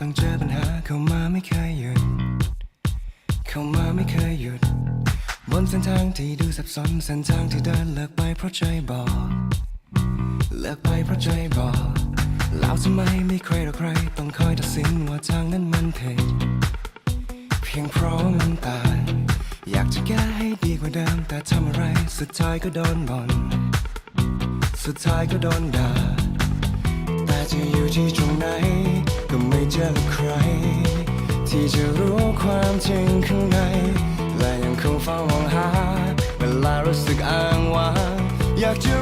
ต้องเจอปัญหาเข้ามาไม่เคยหยุด เข้ามาไม่เคยหยุด บนเส้นทางที่ดูสับสนเส้นทางที่เดินเลิกไปเพราะใจบอก เลิกไปเพราะใจบอกแล้วทำไมไม่ใครหรอใคร ต้องคอยตัดสินว่าทางนั้นมันผิดเพียงเพราะมันตางอยากจะแก้ให้ดีกว่าเดิมแต่ทำอะไรสุดท้ายก็โดนบ่นสุดท้ายก็โดนด่าแต่จะอยู่ที่ตรงไหน ก็ไม่เจอใคร ที่จะรู้ความจริงข้างใน และยังคงเฝ้ามองหา เวลารู้สึกอ้างว้างอยากจะ